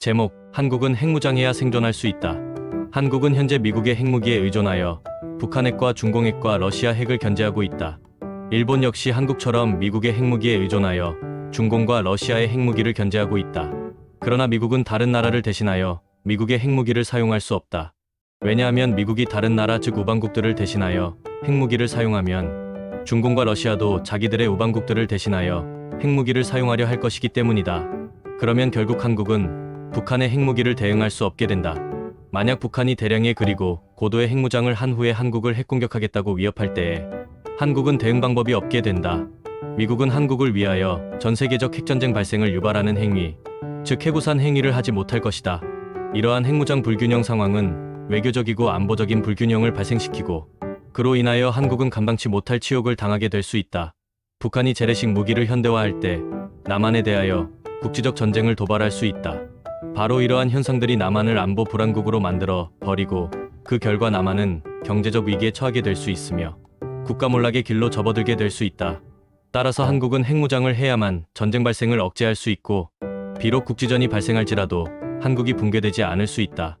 제목 한국은 핵무장해야 생존할 수 있다. 한국은 현재 미국의 핵무기에 의존하여 북한 핵과 중공 핵과 러시아 핵을 견제하고 있다. 일본 역시 한국처럼 미국의 핵무기에 의존하여 중공과 러시아의 핵무기를 견제하고 있다. 그러나 미국은 다른 나라를 대신하여 미국의 핵무기를 사용할 수 없다. 왜냐하면 미국이 다른 나라 즉 우방국들을 대신하여 핵무기를 사용하면 중공과 러시아도 자기들의 우방국들을 대신하여 핵무기를 사용하려 할 것이기 때문이다. 그러면 결국 한국은 북한의 핵무기를 대응할 수 없게 된다. 만약 북한이 대량의 그리고 고도의 핵무장을 한 후에 한국을 핵공격하겠다고 위협할 때에 한국은 대응 방법이 없게 된다. 미국은 한국을 위하여 전 세계적 핵전쟁 발생을 유발하는 행위, 즉 해구산 행위를 하지 못할 것이다. 이러한 핵무장 불균형 상황은 외교적이고 안보적인 불균형을 발생시키고 그로 인하여 한국은 감당치 못할 치욕을 당하게 될 수 있다. 북한이 재래식 무기를 현대화할 때 남한에 대하여 국지적 전쟁을 도발할 수 있다. 바로 이러한 현상들이 남한을 안보 불안국으로 만들어 버리고 그 결과 남한은 경제적 위기에 처하게 될 수 있으며 국가 몰락의 길로 접어들게 될 수 있다. 따라서 한국은 핵무장을 해야만 전쟁 발생을 억제할 수 있고 비록 국지전이 발생할지라도 한국이 붕괴되지 않을 수 있다.